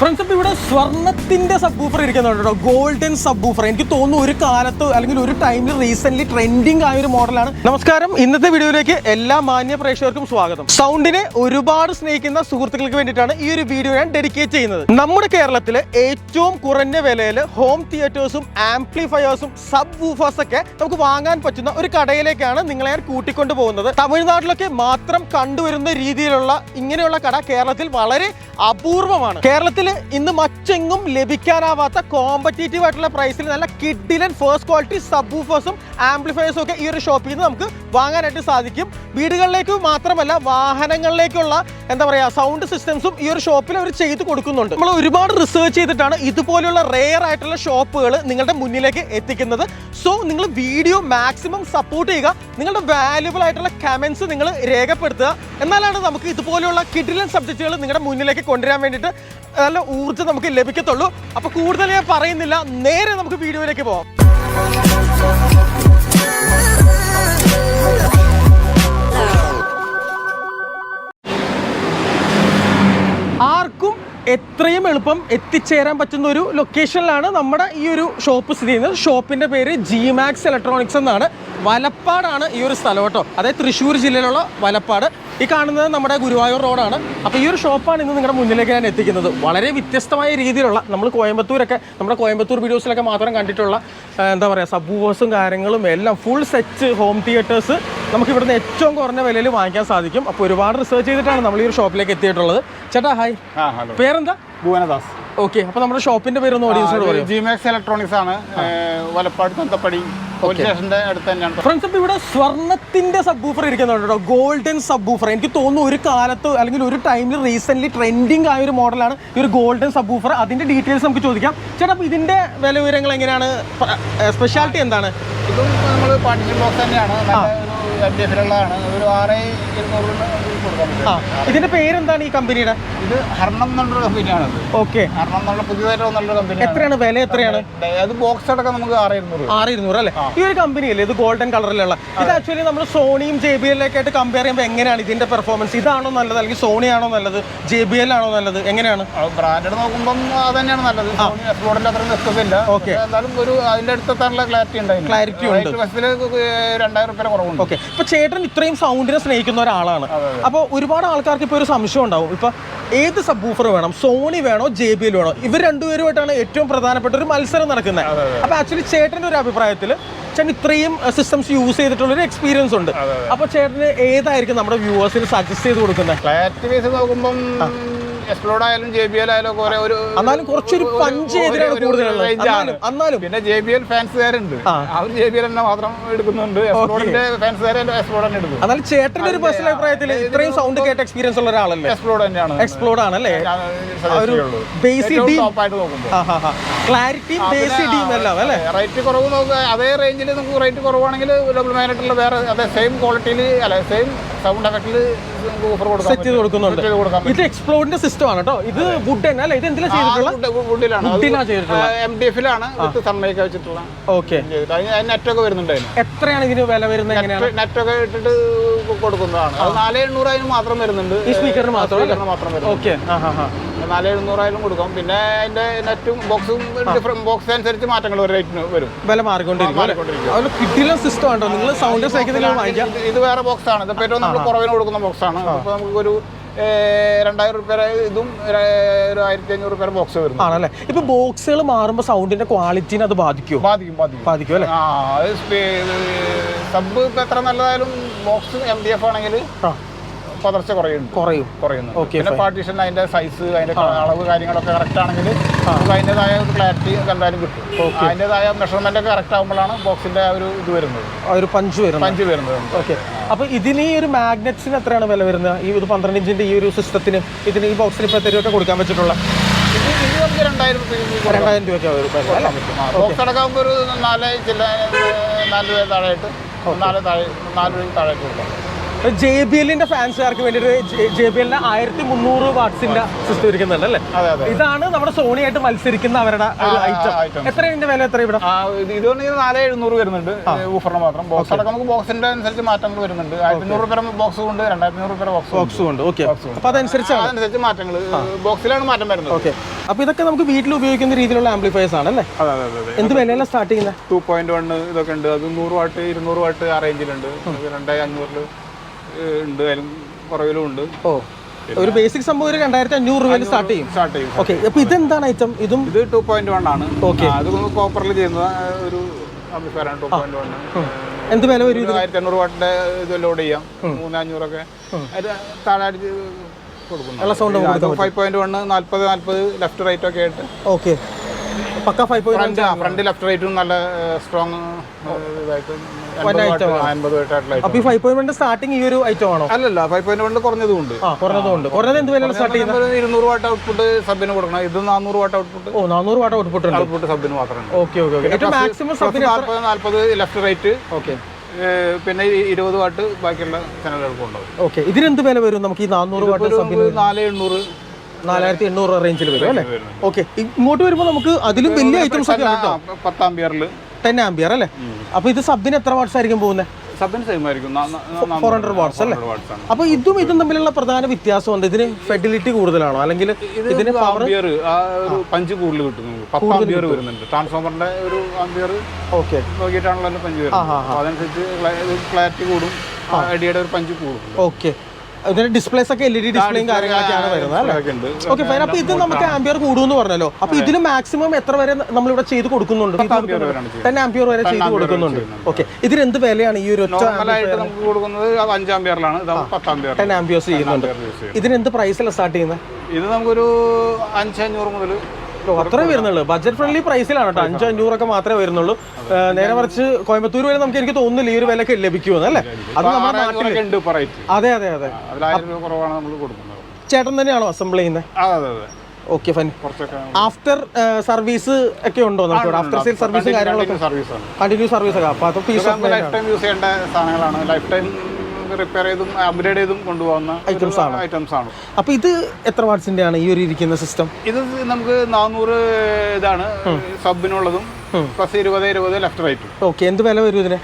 Friends ഇപ്പൊ ഇവിടെ സ്വർണത്തിന്റെ സബ് ബൂഫർ ഇരിക്കുന്നുണ്ട് കേട്ടോ. ഗോൾഡൻ സബ് ബൂഫർ എനിക്ക് തോന്നുന്നു ഒരു കാലത്ത് അല്ലെങ്കിൽ ഒരു ടൈമിൽ റീസെന്റ് ട്രെൻഡിങ് ആയ ഒരു മോഡലാണ് നമസ്കാരം. ഇന്നത്തെ വീഡിയോയിലേക്ക് എല്ലാ മാന്യ പ്രേക്ഷകർക്കും സ്വാഗതം. സൗണ്ടിനെ ഒരുപാട് സ്നേഹിക്കുന്ന സുഹൃത്തുക്കൾക്ക് വേണ്ടിയിട്ടാണ് ഈ ഒരു വീഡിയോ ഞാൻ ഡെഡിക്കേറ്റ് ചെയ്യുന്നത്. നമ്മുടെ കേരളത്തിൽ ഏറ്റവും കുറഞ്ഞ വിലയിൽ ഹോം തിയേറ്റേഴ്സും ആംപ്ലിഫയേഴ്സും സബ് ഒക്കെ നമുക്ക് വാങ്ങാൻ പറ്റുന്ന ഒരു കടയിലേക്കാണ് നിങ്ങളെ ഞാൻ കൂട്ടിക്കൊണ്ടു പോകുന്നത്. തമിഴ്നാട്ടിലൊക്കെ മാത്രം കണ്ടുവരുന്ന രീതിയിലുള്ള ഇങ്ങനെയുള്ള കട കേരളത്തിൽ വളരെ അപൂർവമാണ്. കേരളത്തിൽ ഇന്ന് മറ്റെങ്ങും ലഭിക്കാനാവാത്ത കോമ്പറ്റേറ്റീവ് ആയിട്ടുള്ള പ്രൈസിൽ നല്ല കിഡിലൻ ഫേസ്റ്റ് ക്വാളിറ്റി സബ് വൂഫേഴ്സും ആംപ്ലിഫയേഴ്സും ഒക്കെ ഈ ഒരു ഷോപ്പിൽ നിന്ന് നമുക്ക് വാങ്ങാനായിട്ട് സാധിക്കും. വീടുകളിലേക്ക് മാത്രമല്ല വാഹനങ്ങളിലേക്കുള്ള എന്താ പറയുക സൗണ്ട് സിസ്റ്റംസും ഈ ഒരു ഷോപ്പിൽ അവർ ചെയ്ത് കൊടുക്കുന്നുണ്ട്. നമ്മൾ ഒരുപാട് റിസർച്ച് ചെയ്തിട്ടാണ് ഇതുപോലെയുള്ള റെയർ ആയിട്ടുള്ള ഷോപ്പുകൾ നിങ്ങളുടെ മുന്നിലേക്ക് എത്തിക്കുന്നത്. സോ നിങ്ങൾ വീഡിയോ മാക്സിമം സപ്പോർട്ട് ചെയ്യുക. നിങ്ങളുടെ വാല്യുബിൾ ആയിട്ടുള്ള കമൻസ് നിങ്ങൾ രേഖപ്പെടുത്തുക. എന്നാലാണ് നമുക്ക് ഇതുപോലെയുള്ള കിഡിലൻ സബ്ജക്റ്റുകൾ നിങ്ങളുടെ മുന്നിലേക്ക് കൊണ്ടുവരാൻ വേണ്ടിയിട്ട് നല്ല ഊർജം നമുക്ക് ലഭിക്കത്തുള്ളൂ. അപ്പോൾ കൂടുതൽ ഞാൻ പറയുന്നില്ല നേരെ നമുക്ക് വീഡിയോയിലേക്ക് പോകാം എത്രയും എളുപ്പം എത്തിച്ചേരാൻ പറ്റുന്ന ഒരു ലൊക്കേഷനിലാണ് നമ്മുടെ ഈ ഒരു ഷോപ്പ് സ്ഥിതി ചെയ്യുന്നത്. ഷോപ്പിന്റെ പേര് ജി മാക്സ് ഇലക്ട്രോണിക്സ് എന്നാണ്. വലപ്പാടാണ് ഈ ഒരു സ്ഥലം കേട്ടോ. അതായത് തൃശ്ശൂർ ജില്ലയിലുള്ള വലപ്പാട്. ഈ കാണുന്നത് നമ്മുടെ ഗുരുവായൂർ റോഡാണ്. അപ്പോൾ ഈ ഒരു ഷോപ്പാണ് ഇന്ന് നിങ്ങളുടെ മുന്നിലേക്ക് ഞാൻ എത്തിക്കുന്നത്. വളരെ വ്യത്യസ്തമായ രീതിയിലുള്ള നമ്മൾ കോയമ്പത്തൂരൊക്കെ നമ്മുടെ കോയമ്പത്തൂർ വീഡിയോസിലൊക്കെ മാത്രം കണ്ടിട്ടുള്ള എന്താ പറയുക സബ്ബൂവേഴ്സും കാര്യങ്ങളും എല്ലാം ഫുൾ സെറ്റ് ഹോം തിയേറ്റേഴ്സ് നമുക്ക് ഇവിടുന്ന് ഏറ്റവും കുറഞ്ഞ വിലയിൽ വാങ്ങിക്കാൻ സാധിക്കും. അപ്പോൾ ഒരുപാട് റിസർച്ച് ചെയ്തിട്ടാണ് നമ്മൾ ഈ ഒരു ഷോപ്പിലേക്ക് എത്തിയിട്ടുള്ളത്. ചേട്ടാ ഹായ് പേരെന്താ? ഭുവനദാസ്. ഓക്കെ അപ്പോൾ നമ്മുടെ ഷോപ്പിന്റെ പേരൊന്ന് ഓഡിയൻസിനോട് പറയും. ജിമാക്സ് ഇലക്ട്രോണിക്സ് ആണ്. വലപ്പാട് തന്തപ്പടി. ഫ്രണ്ട്സ് അപ്പോൾ ഇവിടെ സ്വർണത്തിന്റെ സബ് ബൂഫർ ഇരിക്കുന്നുണ്ട് കേട്ടോ. ഗോൾഡൻ സബ് ബൂഫർ എനിക്ക് തോന്നുന്നു ഒരു കാലത്ത് അല്ലെങ്കിൽ ഒരു ടൈമിൽ റീസെന്റ് ട്രെൻഡിങ് ആയ ഒരു മോഡലാണ് ഈ ഒരു ഗോൾഡൻ സബ് ബൂഫർ അതിന്റെ ഡീറ്റെയിൽസ് നമുക്ക് ചോദിക്കാം. ചേട്ടാ അപ്പോൾ ഇതിന്റെ വില വിവരങ്ങൾ എങ്ങനെയാണ്? സ്പെഷ്യാലിറ്റി എന്താണ്? ഇതും നമ്മൾ പാർട്ടിഷൻ ബോക്സ് തന്നെയാണ്. എൽ ഡി എഫിലുള്ളതാണ് ഒരു ആറ് കൊടുക്കാൻ ആ ഇതിന്റെ പേരെന്താണ് ഈ കമ്പനിയുടെ? ഇത് ഹർണം എന്നുള്ള കമ്പനിയാണ് ഓക്കെ. ഹർണം എന്നുള്ള പുതിയതായിട്ട് വന്നുള്ള കമ്പനി എത്രയാണ് വില എത്രയാണ്? അത് ബോക്സ് അടക്കം നമുക്ക് ആറ് ഇരുന്നൂറ് ആറ് ഇരുന്നൂറ് അല്ലേ ഈ ഒരു കമ്പനിയല്ലേ ഇത് ഗോൾഡൻ കളറിലുള്ള ഇത് ആക്ച്വലി നമ്മൾ സോണിയും ജെ ബി എല്ലൊക്കെ ആയിട്ട് കമ്പയർ ചെയ്യുമ്പോൾ എങ്ങനെയാണ് ഇതിന്റെ പെർഫോമൻസ് ഇതാണോ നല്ലത്? അല്ലെങ്കിൽ സോണി ആണോ നല്ലത്? ജെ ബി എൽ ആണോ നല്ലത്? എങ്ങനെയാണ്? ബ്രാൻഡ് നോക്കുമ്പോൾ അത് തന്നെയാണ് നല്ലത്. എക്സ്പ്ലോറിന്റെ അത്ര നിൽക്കുന്നില്ല ഓക്കെ. എന്നാലും ഒരു അതിന്റെ അടുത്തെത്താനുള്ള ക്ലാരിറ്റി ഉണ്ടായിരുന്നു ക്ലാരിറ്റി ഉണ്ട്. ബസ്സിൽ രണ്ടായിരം റുപ്യ കുറവുണ്ട്. ഓക്കെ. ഇപ്പൊ ചേട്ടൻ ഇത്രയും സൗണ്ടിനെ സ്നേഹിക്കുന്ന ഒരാളാണ്. അപ്പോൾ ഒരുപാട് ആൾക്കാർക്ക് ഇപ്പോൾ ഒരു സംശയം ഉണ്ടാവും. ഇപ്പോൾ ഏത് സബ് ബൂഫർ വേണം? സോണി വേണോ? ജെ ബി എൽ വേണോ? ഇവർ രണ്ടുപേരുമായിട്ടാണ് ഏറ്റവും പ്രധാനപ്പെട്ട ഒരു മത്സരം നടക്കുന്നത്. അപ്പോൾ ആക്ച്വലി ചേട്ടന്റെ ഒരു അഭിപ്രായത്തിൽ ചേട്ടൻ ഇത്രയും സിസ്റ്റംസ് യൂസ് ചെയ്തിട്ടുള്ള ഒരു എക്സ്പീരിയൻസ് ഉണ്ട്. അപ്പോൾ ചേട്ടന് ഏതായിരിക്കും നമ്മുടെ വ്യൂവേഴ്സിന് സജസ്റ്റ് ചെയ്ത് കൊടുക്കുന്നത്? ക്ലാരിറ്റി നോക്കുമ്പം എക്സ്പ്ലോഡ് ആയാലും ജെ ബി എൽ ആയാലും ഒക്കെ ഒരു എന്നാലും കുറച്ചൊരു പഞ്ച് ഒരു- എതിരാണ് ഒരു കൂടുതലുള്ളത്. എന്നാലും പിന്നെ ജെ ബി എൽ ഫാൻസുകാരുണ്ട് അവർ ജെ ബി എൽ തന്നെ മാത്രം എടുക്കുന്നുണ്ട്. എക്സ്പ്ലോഡിന്റെ ഫാൻസുകാരെ എക്സ്പ്ലോഡ് തന്നെ എടുക്കും. എന്നാലും ചേട്ടന്റെ ഒരു പേഴ്സണൽ അഭിപ്രായത്തിൽ ഇത്രയും സൗണ്ട് കേട്ട എക്സ്പീരിയൻസ് ഉള്ള ഒരാളല്ലേ? എക്സ്പ്ലോഡ് തന്നെയാണ്. ആണല്ലേ ഞാൻ suggest ചെയ്യുള്ളൂ. ബേസിക് ആയിട്ട് നോക്കുമ്പോൾ ക്ലാരിറ്റിയും ബേസിക് ഡീം എല്ലാം അല്ലേ? റേറ്റ് കുറവ് നോക്കുക അതേ റേഞ്ചിൽ നമുക്ക് റേറ്റ് കുറവാണെങ്കിൽ ഡബിൾ മാനായിട്ടുള്ള വേറെ അതേ സെയിം ക്വാളിറ്റിയിൽ അല്ല സെയിം സൗണ്ട് എഫക്റ്റിൽ ഓഫർ കൊടുക്കാം സെറ്റ് ചെയ്ത് കൊടുക്കുന്നുണ്ട്. ഇത് എക്സ്പ്ലോറിന്റെ സിസ്റ്റം ആണ് കേട്ടോ. ഇത് വുഡ് അല്ല? ഇത് എന്തിനാ ചെയ്തിട്ടുള്ള വുഡിലാണ് വുഡിലാണ് ചെയ്തിട്ടുള്ള എം ഡി എഫിലാണ് വിത്ത് സൺമൈക്ക് വെച്ചിട്ടുള്ള ഓക്കെ നെറ്റൊക്കെ വരുന്നുണ്ട് എത്രയാണ് ഇതിന് വില വരുന്നത് എങ്ങനെയാണ്? നെറ്റൊക്കെ ഇട്ടിട്ട് കൊടുക്കുന്നതാണ്. അത് നാല് എണ്ണൂറ് അതിന് മാത്രം വരുന്നുണ്ട്. ഈ സ്പീക്കറിന് മാത്രം മാത്രം ഓക്കെ ആ ഹാ ഹാ നാല് എഴുന്നൂറായാലും കൊടുക്കാം. പിന്നെ അതിന്റെ നെറ്റും ബോക്സും ഡിഫറെന്റ് ബോക്സ് അനുസരിച്ച് മാറ്റങ്ങൾ ഒരു റേറ്റിന് വരും. വില മാറിക്കൊണ്ടിരിക്കും കിട്ടില്ല സിസ്റ്റം നിങ്ങൾ സൗണ്ട് സൈക്കിൾ വാങ്ങിക്കാം. ഇത് വേറെ ബോക്സ് ആണ്. ഇതിപ്പോ ഏറ്റവും നമ്മൾ കുറവിന് കൊടുക്കുന്ന ബോക്സ് ആണ്. അപ്പൊ നമുക്കൊരു ഏഹ്, രണ്ടായിരം റുപ്യ ഇതും ഒരു ഒരു ആയിരത്തി അഞ്ഞൂറ് റുപ്യ ബോക്സ് ആണല്ലേ? ഇപ്പൊ ബോക്സുകൾ മാറുമ്പോൾ സൗണ്ടിന്റെ ക്വാളിറ്റിനെ അത് ബാധിക്കും ബാധിക്കും. ബാധിക്കും അല്ലേ? ആ സബ് ഇപ്പൊ എത്ര നല്ലതായാലും ബോക്സ് എം ഡി എഫ് ആണെങ്കിൽ പതർച്ച കുറയുന്നു കുറയും. കുറയുന്നു പിന്നെ പാർട്ടീഷൻ അതിന്റെ സൈസ് അതിന്റെ അളവ് കാര്യങ്ങളൊക്കെ കറക്റ്റ് ആണെങ്കിൽ നമുക്ക് അതിന്റെതായ ഒരു ക്ലാരിറ്റി എന്തായാലും കിട്ടും. അതിന്റെതായ മെഷർമെന്റ് ഒക്കെ കറക്റ്റ് ആകുമ്പോഴാണ് ബോക്സിന്റെ ഒരു ഇത് വരുന്നത്. ഒരു പഞ്ച് വരുന്നത്. പഞ്ച് വരുന്നത്. ഓക്കെ അപ്പൊ ഇതിന് ഈ ഒരു മാഗ്നറ്റ്സിന് എത്രയാണ് വില വരുന്നത്? ഈ ഒരു പന്ത്രണ്ട് ഇഞ്ചിന്റെ ഈ ഒരു സിസ്റ്റത്തിന് ഇതിന് ഈ ബോക്സിന് ഇപ്പൊ എത്ര രൂപ കൊടുക്കാൻ പറ്റിയിട്ടുള്ള രണ്ടായിരം രൂപ രണ്ടായിരം രൂപയ്ക്ക് ബോക്സ് അടക്കാകുമ്പോൾ ഒരു നാല് ചില്ല നാല് രൂപ താഴെയായിട്ട് നാല് താഴെ നാല് രൂപ താഴെയായിട്ട് കൊടുക്കാം. ജെ ബി എല്ലിന്റെ ഫാൻസുകാർക്ക് വേണ്ടിയിട്ട് ജെ ബി എല്ലിന്റെ ആയിരത്തി മുന്നൂറ് വാട്സിന്റെ സിസ്റ്റം ഇരിക്കുന്നുണ്ട് അല്ലേ ഇതാണ് നമ്മുടെ സോണി ആയിട്ട് മത്സരിക്കുന്ന അവരുടെ ഐറ്റം എത്ര ഇതിന്റെ വില? എത്ര ഇവിടെ? നാലേ ഇത് നാല് എഴുന്നൂറ് വരുന്നുണ്ട് ഊഫറിന് മാത്രം. ബോക്സ് അടക്കം നമുക്ക് ബോക്സിന്റെ അനുസരിച്ച് മാറ്റങ്ങൾ വരുന്നുണ്ട്. ആയിരത്തിനൂറ് രൂപ ബോക്സ് ഉണ്ട് രണ്ടായിരത്തി അഞ്ഞൂറ് രൂപ ബോക്സ് ബോക്സും ഉണ്ട്. ഓക്കെ. അപ്പൊ അതനുസരിച്ച് അതനുസരിച്ച് മാറ്റങ്ങൾ ബോക്സിലാണ് മാറ്റം വരുന്നത്. ഓക്കെ. അപ്പൊ ഇതൊക്കെ നമുക്ക് വീട്ടിൽ ഉപയോഗിക്കുന്ന രീതിയിലുള്ള ആംപ്ലിഫയേഴ്സ് ആണ് അല്ലേ? എന്ത് വിലയിലാണ് സ്റ്റാർട്ട് ചെയ്യുന്നത്? ടു പോയിന്റ് വൺ ഇതൊക്കെ ഉണ്ട്. അത് നൂറ് വാട്ട് ഇരുന്നൂറ് വാട്ട് ആ റേഞ്ചിലുണ്ട് രണ്ടായിരത്തി അഞ്ഞൂറിൽ ഉണ്ട് അതിലും കുറവിലും ഉണ്ട്. ഓ ഒരു ബേസിക് സംഭവം ഒരു രണ്ടായിരത്തി അഞ്ഞൂറ് രൂപയിൽ സ്റ്റാർട്ട് ചെയ്യും സ്റ്റാർട്ട് ചെയ്യും. ഓക്കെ അപ്പൊ ഇതെന്താണ് ഐറ്റം ഇതും ഇത് ടു പോയിന്റ് വൺ ആണ്. ഓക്കെ അത് കോപ്പറിൽ ചെയ്യുന്ന ഒരു ആംപ്ലിഫയർ ആണ് ടു പോയിന്റ് വൺ എന്ത് വില വരും ആയിരത്തി അഞ്ഞൂറ് വാട്ടിന്റെ ഇത് ലോഡ് ചെയ്യാം. മൂന്നഞ്ഞൂറൊക്കെ. അത് താഴെ കൊടുക്കുന്നു നല്ല സൗണ്ട് ഫൈവ് പോയിന്റ് വൺ നാല്പത് നാല്പത് ലെഫ്റ്റ് റൈറ്റ് ഒക്കെ ആയിട്ട്. ഓക്കെ പക്ക ഫൈവ് പോയിന്റ് ഫ്രണ്ട് ലെഫ്റ്റ് റൈറ്റും നല്ല സ്ട്രോങ് അപ്പൊ ഫൈവ് പോയിന്റ് സ്റ്റാർട്ടിങ് ഈ ഒരു ഐറ്റം ആണോ? അല്ലല്ല ഫൈവ് പോയിന്റ് കുറഞ്ഞതുകൊണ്ട് കുറഞ്ഞതും ഉണ്ട് ആ കുറഞ്ഞത് എന്ത് വിലയാണ് സ്റ്റാർട്ട് ചെയ്യുന്നത്? ഇരുന്നൂറ് വാട്ട് ഔട്ട്പുട്ട് സബിന് കൊടുക്കണം. ഇത് നാനൂറ് വാട്ട് ഔട്ട്പുട്ട് ഓ നാനൂറ് വാട്ട് ഔട്ട്പുട്ട് ഔട്ട്പുട്ട് സബിന് മാത്രമാണ്. ഓക്കെ ഓക്കെ ഓക്കെ മാക്സിമം സബിന് നാൽപ്പത് നാൽപ്പത് ലെഫ്റ്റ് റൈറ്റ് ഓക്കെ പിന്നെ ഇരുപത് വാട്ട് ബാക്കിയുള്ള ചാനലുകൾക്കും ഉണ്ടാവും. ഓക്കെ ഇതിനെന്ത് വില വരും? നമുക്ക് ഈ നാനൂറ് വാട്ട് നാല് എണ്ണൂറ് നാലായിരത്തി എണ്ണൂറ് റേഞ്ചിൽ വരും അല്ലേ? ഓക്കെ ഇങ്ങോട്ട് വരുമ്പോൾ നമുക്ക് അതിലും വലിയ ഐറ്റംസ് ഒക്കെ പത്താം ബിയറിൽ ടെൻ ആംബിയർ അല്ലേ? അപ്പൊ ഇത് സബിന് എത്ര വാട്സ് ആയിരിക്കും പോകുന്നത് ഫോർ ഹൺഡ്രഡ് വാട്ട്സ് അല്ലേ? അപ്പൊ ഇതും ഇതും തമ്മിലുള്ള പ്രധാന വ്യത്യാസം ഉണ്ട് ഇതിന് ഫെഡിലിറ്റി കൂടുതലാണോ? അല്ലെങ്കിൽ ഇതിന് പവർ പഞ്ച് കൂടുതൽ കിട്ടും വരുന്നുണ്ട്. ട്രാൻസ്ഫോമറിന്റെ ഒരു ആംബിയർ ഓക്കെ നോക്കിയിട്ടാണല്ലോ പഞ്ച് വരുന്നത്. അതനുസരിച്ച് ക്ലാരിറ്റി കൂടും. ഐഡിയയുടെ ഒരു പഞ്ച് കൂടും. ഓക്കെ ഇതിന്റെ ഡിസ്പ്ലേസ് ഒക്കെ എൽ ഇ ഡി ഡിസ്പ്ലേയും കാര്യങ്ങളൊക്കെയാണ് വരുന്നത് ഓക്കെ ഫൈൻ അപ്പൊ ഇത് നമുക്ക് ആംബിയർ കൂടുമെന്ന് പറഞ്ഞല്ലോ. അപ്പൊ ഇതിന് മാക്സിമം എത്ര വരെ നമ്മൾ ഇവിടെ ചെയ്ത് കൊടുക്കുന്നുണ്ട്. ടെൻ ആംബിയർ വരെ ചെയ്ത് കൊടുക്കുന്നുണ്ട്. ഓക്കെ ഇതിന് എന്ത് വിലയാണ് ഈ ഒരു ടെൻ ആംബിയേഴ്സ് ചെയ്യുന്നുണ്ട്. ഇതിന് എന്ത് പ്രൈസിലാണ് സ്റ്റാർട്ട് ചെയ്യുന്നത്? ഇത് നമുക്കൊരു അഞ്ചഞ്ഞൂറ് മുതൽ അത്രേ വരുന്നുള്ളൂ. ബഡ്ജറ്റ് ഫ്രണ്ട്ലി പ്രൈസിലാണ് കേട്ടോ. അഞ്ചോ അഞ്ഞൂറൊക്കെ മാത്രമേ വരുന്നുള്ളൂ. നേരെ മറിച്ച് കോയമ്പത്തൂർ വരെ നമുക്ക് എനിക്ക് തോന്നുന്നില്ല ഈ ഒരു വിലക്ക് ലഭിക്കുമെന്ന് അല്ലേ? അത് നമ്മുടെ റേറ്റ് അതെ അതെ അതെ. ചേട്ടൻ തന്നെയാണോ അസംബിൾ ചെയ്യുന്നത് ഓക്കെ ഫൈൻ ആഫ്റ്റർ സർവീസ് ഒക്കെ ഉണ്ടോ നമുക്ക്? ആഫ്റ്റർ സെയിൽ സർവീസ് കാര്യങ്ങളൊക്കെ? കണ്ടിന്യൂ സർവീസ് ഒക്കെ. അപ്പൊ അത് പീസ് ലൈഫ് ടൈം യൂസ് ചെയ്യേണ്ട സാധനങ്ങളാണ്. ലൈഫ് ടൈം റിപ്പയർ ചെയ്തും അപ്ഗ്രേഡ് ചെയ്തും കൊണ്ടുപോകുന്ന ഐറ്റംസ് ആണ്. ഐറ്റംസ് ആണ്. അപ്പൊ ഇത് എത്ര വാട്ട്സിന്റെ ആണ് ഈ ഒരു ഇരിക്കുന്ന സിസ്റ്റം ഇത് നമുക്ക് നാനൂറ് ഇതാണ് സബിനുള്ളതും പ്ലസ് ഇരുപത് ഇരുപത് ലെഫ്റ്റ് റൈറ്റ് ഓക്കെ എന്ത് വില വരും ഇതിന്?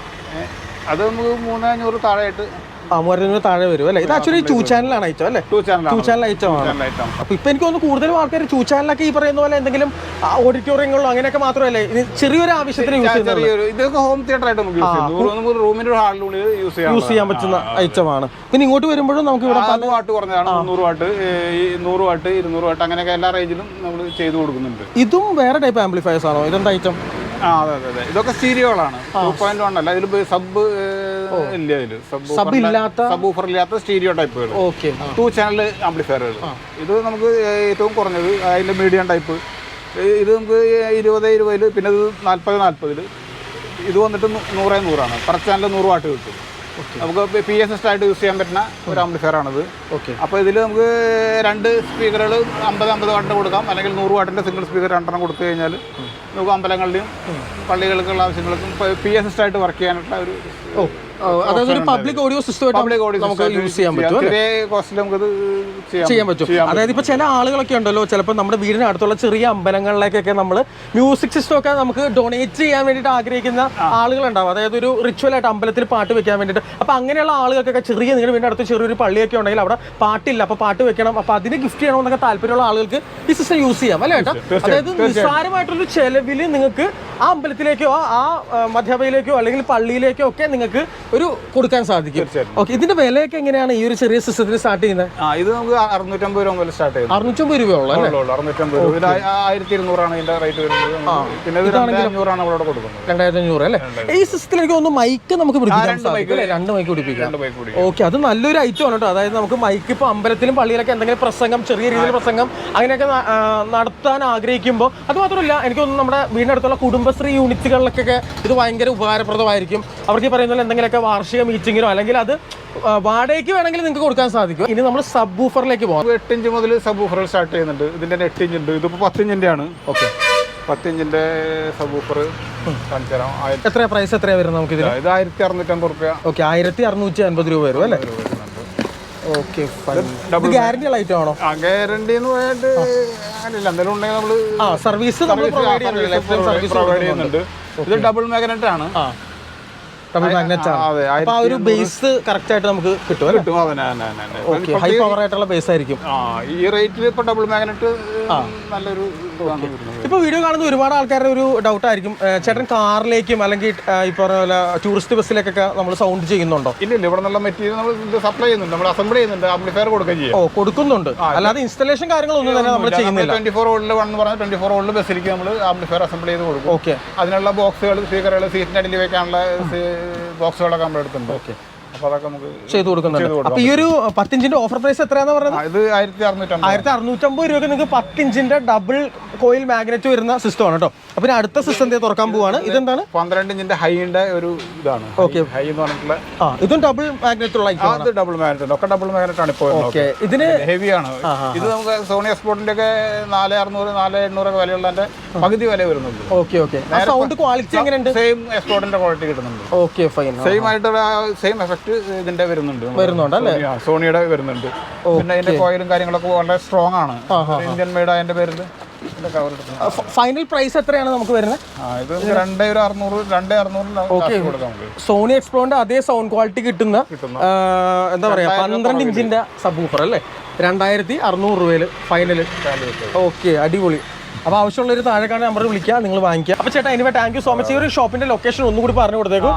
അത് നമുക്ക് മൂന്നഞ്ഞൂറ് താഴെയായിട്ട് ആ മൂവായിരത്തിന് താഴെ വരും അല്ലേ? ഇത് ആക്ച്വലി ടൂ ചാനലാണ് ഐറ്റം അല്ലേ? ടു ചാനൽ ഐറ്റം ഐറ്റം അപ്പൊ ഇപ്പൊ എനിക്ക് തോന്നുന്നു കൂടുതലും ആൾക്കാർ ടൂ ചാനലൊക്കെ ഈ പറയുന്ന പോലെ എന്തെങ്കിലും ഓഡിറ്റോറിയങ്ങളോ അങ്ങനെയൊക്കെ മാത്രമല്ലേ? ഇത് ചെറിയൊരു ആവശ്യത്തിന് യൂസ് ചെയ്യുന്നത്. ഇതൊക്കെ ഹോം തിയേറ്റർ ആയിട്ട് നമുക്ക് റൂമിന്റെ ഒരു ഹാളിനുള്ളിൽ യൂസ് ചെയ്യാം യൂസ് ചെയ്യാൻ പറ്റുന്ന ഐറ്റം ആണ്. പിന്നെ ഇങ്ങോട്ട് വരുമ്പോഴും നമുക്ക് ഇവിടെ പല വാട്ട് കുറഞ്ഞതാണ്. മുന്നൂറ് വാട്ട് നൂറ് വാട്ട് ഇരുന്നൂറ് വാട്ട് അങ്ങനെയൊക്കെ എല്ലാ റേഞ്ചിലും നമ്മൾ ചെയ്തു കൊടുക്കുന്നുണ്ട്. ഇതും വേറെ ടൈപ്പ് ആംപ്ലിഫയേഴ്സ് ആണോ? ഇതെന്താ ഐറ്റം ആ അതെ അതെ അതെ. ഇതൊക്കെ സ്റ്റീരിയോകളാണ് ടു പോയിന്റ് വൺ അല്ല. ഇതിൽ സബ് ഇല്ല ഇതിൽ സബ് ഇല്ലാത്ത സബ് ഊഫർ ഇല്ലാത്ത സ്റ്റീരിയോ ടൈപ്പുകൾ ഓക്കെ. ടു ചാനൽ ആംപ്ലിഫയറുകൾ ഇത് നമുക്ക് ഏറ്റവും കുറഞ്ഞത് അതിന്റെ മീഡിയം ടൈപ്പ് ഇത് നമുക്ക് ഇരുപത് ഇരുപതിൽ പിന്നെ ഇത് നാൽപ്പത് നാൽപ്പതിൽ ഇത് വന്നിട്ട് നൂറേ നൂറാണ്. പെർ ചാനൽ നൂറ് വാട്ട് കിട്ടും. നമുക്ക് പി എസ് എസ് ആയിട്ട് യൂസ് ചെയ്യാൻ പറ്റുന്ന ഒരു ആംപ്ലിഫയർ ആണിത്. ഓക്കെ. അപ്പോൾ ഇതിൽ നമുക്ക് രണ്ട് സ്പീക്കറുകൾ അമ്പത് അമ്പത് വാട്ടിന് കൊടുക്കാം. അല്ലെങ്കിൽ നൂറ് വാട്ടിന്റെ സിംഗിൾ സ്പീക്കർ രണ്ടെണ്ണം കൊടുത്തു കഴിഞ്ഞാൽ നമുക്ക് അമ്പലങ്ങളുടെയും പള്ളികൾക്കുള്ള ആവശ്യങ്ങൾക്കും പി എസ് എസ് ആയിട്ട് വർക്ക് ചെയ്യാനുള്ള ഒരു ഓ അതായത് ഒരു public audio system public audio നമുക്ക് യൂസ് ചെയ്യാൻ പറ്റും ചെയ്യാൻ പറ്റും. അതായത് ഇപ്പൊ ചില ആളുകളൊക്കെ ഉണ്ടല്ലോ ചിലപ്പോൾ നമ്മുടെ വീടിന് അടുത്തുള്ള ചെറിയ അമ്പലങ്ങളിലേക്കൊക്കെ നമ്മൾ മ്യൂസിക് സിസ്റ്റം ഒക്കെ നമുക്ക് ഡൊണേറ്റ് ചെയ്യാൻ വേണ്ടിയിട്ട് ആഗ്രഹിക്കുന്ന ആളുകളുണ്ടാവും. അതായത് ഒരു റിച്വൽ ആയിട്ട് അമ്പലത്തിൽ പാട്ട് വെക്കാൻ വേണ്ടിയിട്ട്. അപ്പൊ അങ്ങനെയുള്ള ആളുകൾക്കൊക്കെ ചെറിയ നിങ്ങളുടെ വീടിന്റെ അടുത്ത് ചെറിയൊരു പള്ളിയൊക്കെ ഉണ്ടെങ്കിൽ അവിടെ പാട്ടില്ല അപ്പൊ പാട്ട് വെക്കണം. അപ്പൊ അതിന് ഗിഫ്റ്റ് ചെയ്യണം എന്നൊക്കെ താല്പര്യമുള്ള ആളുകൾക്ക് ഈ സിസ്റ്റം യൂസ് ചെയ്യാം അല്ലേ ഏട്ടാ? അതായത് നിസ്സാരമായിട്ടുള്ള ചെലവിൽ നിങ്ങൾക്ക് ആ അമ്പലത്തിലേക്കോ ആ മധ്യഭയിലേക്കോ അല്ലെങ്കിൽ പള്ളിയിലേക്കോ ഒക്കെ നിങ്ങൾക്ക് ഒരു കൊടുക്കാൻ സാധിക്കും. ഓക്കെ ഇതിന്റെ വിലയൊക്കെ എങ്ങനെയാണ് ഈ ഒരു ചെറിയ സിസ്റ്റത്തിന് സ്റ്റാർട്ട് ചെയ്യുന്നത്? ഇത് നമുക്ക് അറുന്നൂറ്റമ്പത് രൂപ മുതൽ സ്റ്റാർട്ട് ചെയ്യും അറുന്നൂറ്റമ്പത് രൂപയുള്ള അറുന്നൂറ്റമ്പത് രൂപ. ആയിരത്തി ഇരുന്നൂറാണ് ഇതിന്റെ റേറ്റ് വരുന്നത്. പിന്നെ അഞ്ഞൂറാണ് നമ്മളവിടെ കൊടുക്കുന്നത്. രണ്ടായിരത്തി അഞ്ഞൂറ് അല്ലേ ഈ സിസ്റ്റത്തിൽ എനിക്ക് ഒന്ന് മൈക്ക് നമുക്ക് രണ്ട് മൈക്ക് പിടിപ്പിക്കാം. ഓക്കെ അത് നല്ലൊരു ഐറ്റം ആണ് കേട്ടോ. അതായത് നമുക്ക് മൈക്ക് ഇപ്പൊ അമ്പലത്തിലും പള്ളിയിലൊക്കെ എന്തെങ്കിലും പ്രസംഗം ചെറിയ രീതിയിൽ പ്രസംഗം അങ്ങനെയൊക്കെ നടത്താൻ ആഗ്രഹിക്കുമ്പോൾ അത് മാത്രമല്ല എനിക്ക് തോന്നുന്നു നമ്മുടെ വീടിനടുത്തുള്ള കുടുംബശ്രീ യൂണിറ്റുകളിലൊക്കെ ഇത് ഭയങ്കര ഉപകാരപ്രദമായിരിക്കും. അവർക്ക് പറയുന്ന പോലെ എന്തെങ്കിലുമൊക്കെ വാർഷിക മീറ്റിങ്ങിനോ അല്ലെങ്കിൽ അത് വാടകയ്ക്ക് വേണമെങ്കിൽ നിങ്ങൾക്ക് കൊടുക്കാൻ സാധിക്കും. ഇനി നമ്മൾ സബ് ബൂഫറിലേക്ക് പോകാം എട്ട് ഇഞ്ച് മുതൽ സബ് ഊഫറുകൾ സ്റ്റാർട്ട് ചെയ്യുന്നുണ്ട്. ഇതിന്റെ എട്ട് ഇഞ്ച് ഉണ്ട്. ഇതിപ്പോൾ പത്ത് ഇഞ്ചിന്റെ ആണ് ഓക്കെ പത്തിഞ്ചിന്റെ ബൂഫർ കാണിച്ചു തരാം എത്ര പ്രൈസ് എത്രയാ വരുന്നത് നമുക്ക് ഇതിന് ഇത് ആയിരത്തി അറുന്നൂറ്റമ്പത് റുപ്യ. ഓക്കെ ആയിരത്തി അറുന്നൂറ്റി അൻപത് രൂപ വരും അല്ലേ? ഓക്കെ ഗ്യാരണ്ടി ഉള്ള ഐറ്റം ആണോ? ആ ഗ്യാരണ്ടി എന്ന് പോയിട്ട് അങ്ങനെയില്ല എന്തെങ്കിലും ഉണ്ടെങ്കിൽ നമ്മൾ ആ സർവീസ് പ്രൊവൈഡ് ചെയ്യുന്നുണ്ട്. ലൈഫ് ടൈം സർവീസ് പ്രൊവൈഡ് ചെയ്യുന്നുണ്ട്. ഇത് ഡബിൾ മാഗ്നറ്റ് ആണ്. ഡബിൾ മാഗ്നറ്റ് ആണ്. അതെ. അപ്പൊ ആ ഒരു ബേസ് കറക്റ്റ് ആയിട്ട് നമുക്ക് കിട്ടും കിട്ടും. ഓക്കെ ഹൈ പവർ ആയിട്ടുള്ള ബേസ് ആയിരിക്കും. ഈ റേറ്റിൽ ഇപ്പൊ ഡബിൾ മാഗ്നറ്റ് നല്ലൊരു ഇപ്പൊ വീഡിയോ കാണുന്ന ഒരുപാട് ആൾക്കാരുടെ ഒരു ഡൗട്ട് ആയിരിക്കും. ചേട്ടൻ കാറിലേക്കും അല്ലെങ്കിൽ ഇപ്പൊ ഈ പറഞ്ഞ പോലെ ടൂറിസ്റ്റ് ബസ്സിലേക്കൊക്കെ നമ്മൾ സൗണ്ട് ചെയ്യുന്നുണ്ടോ? ഇല്ല ഇല്ല ഇവിടെ നല്ല മെറ്റീരിയൽ നമ്മൾ സപ്ലൈ ചെയ്യുന്നുണ്ട്. നമ്മൾ അസംബിൾ ചെയ്യുന്നുണ്ട്. ആംപ്ലിഫയർ കൊടുക്കുകയും ചെയ്യും. ഓ കൊടുക്കുന്നുണ്ട്. അല്ലാതെ ഇൻസ്റ്റലേഷൻ കാര്യങ്ങളൊന്നും തന്നെ നമ്മൾ ചെയ്യുന്നില്ല. ട്വന്റി ഫോർ വൺ പറഞ്ഞാൽ ട്വന്റി ഫോർ വോൾട്ടിൽ ബസ്സിലേക്ക് നമ്മൾ ആംപ്ലിഫയർ അസംബിൾ ചെയ്ത് കൊടുക്കും. ഓക്കെ അതിനുള്ള ബോക്സുകൾ സ്പീക്കറുകൾ സീറ്റിന്റെ അടിയിൽ വെക്കാനുള്ള ബോക്സുകളൊക്കെ നമ്മുടെ അടുത്തുണ്ട് ഓക്കെ അപ്പോൾ അതൊക്കെ നമുക്ക് ചെയ്തു കൊടുക്കുന്നുണ്ട്. അപ്പൊ ഈ ഒരു പത്തിഞ്ചിന്റെ ഓഫർ പ്രൈസ് എത്രയാന്ന് പറയുന്നത് ആ, ഇത് ആയിരത്തി അറുന്നൂറ്റമ്പത് ആയിരത്തി അറുന്നൂറ്റമ്പത് രൂപയ്ക്ക് നിങ്ങൾക്ക് പത്തിഞ്ചിന്റെ ഡബിൾ കോയിൽ മാഗ്നറ്റ് വരുന്ന സിസ്റ്റം ആണ് കേട്ടോ അപ്പൊ അടുത്ത സിസ്റ്റം തുറക്കാൻ പോവാണ്. ഇതെന്താണ്? പന്ത്രണ്ട് ഇഞ്ചിന്റെ ഹൈന്റെ ഒരു ഇതാണ്. ഓക്കെ ഹൈ എന്ന് പറഞ്ഞിട്ടുള്ള ആ ഇതും ഡബിൾ മാഗ്നറ്റ് ഉള്ള അത് ഡബിൾ മാഗ്നറ്റ് ഒക്കെ ഡബിൾ മാഗ്നറ്റ് ആണ് ഇപ്പോൾ ഓക്കെ ഇതിന് ഹെവി ആണ്. ഇത് നമുക്ക് സോണി എക്സ്പോർട്ടിന്റെ ഒക്കെ നാല് അറുന്നൂറ് നാല് എണ്ണൂറൊക്കെ വിലയുള്ളതിന്റെ പകുതി വില വരുന്നുണ്ട് ഓക്കെ ഓക്കെ സൗണ്ട് ക്വാളിറ്റി എങ്ങനെയുണ്ട്? സെയിം എക്സ്പോർട്ടിന്റെ ക്വാളിറ്റി കിട്ടുന്നുണ്ട്. ഓക്കെ ഫൈൻ സെയിം ആയിട്ടുള്ള സെയിം എഫക്ട് ഇതിന്റെ വരുന്നുണ്ട് വരുന്നുണ്ട് അല്ലേ? സോണിയുടെ വരുന്നുണ്ട്. പിന്നെ അതിന്റെ കോയിലും കാര്യങ്ങളൊക്കെ വളരെ സ്ട്രോങ് ആണ്. ഇന്ത്യൻ മെയ്ഡ് അതിന്റെ പേരിൽ ഫൈനൽ പ്രൈസ് എത്രയാണ് നമുക്ക് വരുന്നത്? സോണി എക്സ്പ്ലോറിന്റെ അതേ സൗണ്ട് ക്വാളിറ്റി കിട്ടുന്ന എന്താ പറയാ പന്ത്രണ്ട് ഇഞ്ചിന്റെ സബൂഫർ അല്ലേ? രണ്ടായിരത്തി അറുന്നൂറ് രൂപയിൽ ഫൈനൽ ഓക്കെ അടിപൊളി. അപ്പൊ ആവശ്യമുള്ള ഒരു താഴെ കാണാൻ നമ്പർ വിളിക്കുക നിങ്ങൾ വാങ്ങിക്കുക. അപ്പൊ ചേട്ടാ ഇനി താങ്ക് യു സോ മച്ച് ഈ ഒരു ഷോപ്പിന്റെ ലൊക്കേഷൻ ഒന്നും കൂടി പറഞ്ഞു കൊടുത്തേക്കും.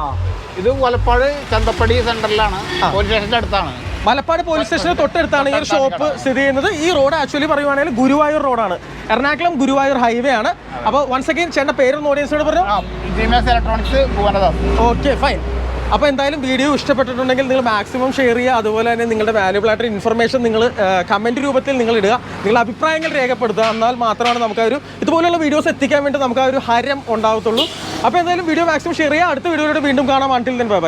ഇത് വലപ്പാട് ചന്തപ്പടി സെന്ററിലാണ് പോലീസ് സ്റ്റേഷന്റെ അടുത്താണ്. മലപ്പാട് പോലീസ് സ്റ്റേഷന് തൊട്ടടുത്താണ് ഈ ഒരു ഷോപ്പ് സ്ഥിതി ചെയ്യുന്നത്. ഈ റോഡ് ആക്ച്വലി പറയുവാണെങ്കിൽ ഗുരുവായൂർ റോഡാണ് എറണാകുളം ഗുരുവായൂർ ഹൈവേ ആണ്. അപ്പോൾ വൺസ് അഗൈൻ ചേട്ടന്റെ പേരൊന്ന് ഓഡിയൻസിനോട് പറഞ്ഞു. ഇലക്ട്രോണിക്സ് ഓക്കെ ഫൈൻ അപ്പോൾ എന്തായാലും വീഡിയോ ഇഷ്ടപ്പെട്ടിട്ടുണ്ടെങ്കിൽ നിങ്ങൾ മാക്സിമം ഷെയർ ചെയ്യുക. അതുപോലെ തന്നെ നിങ്ങളുടെ വാല്യുബിൾ ആയിട്ട് ഇൻഫർമേഷൻ നിങ്ങൾ കമന്റ് രൂപത്തിൽ നിങ്ങൾ ഇടുക. നിങ്ങളുടെ അഭിപ്രായങ്ങൾ രേഖപ്പെടുത്തുക. എന്നാൽ മാത്രമാണ് നമുക്ക് ഒരു ഇതുപോലെയുള്ള വീഡിയോസ് എത്തിക്കാൻ വേണ്ടി നമുക്ക് ആ ഒരു ഹരം ഉണ്ടാവത്തുള്ളൂ. അപ്പോൾ എന്തായാലും വീഡിയോ മാക്സിമം ഷെയർ ചെയ്യുക. അടുത്ത വീഡിയോയിലൂടെ വീണ്ടും കാണാം. Until then bye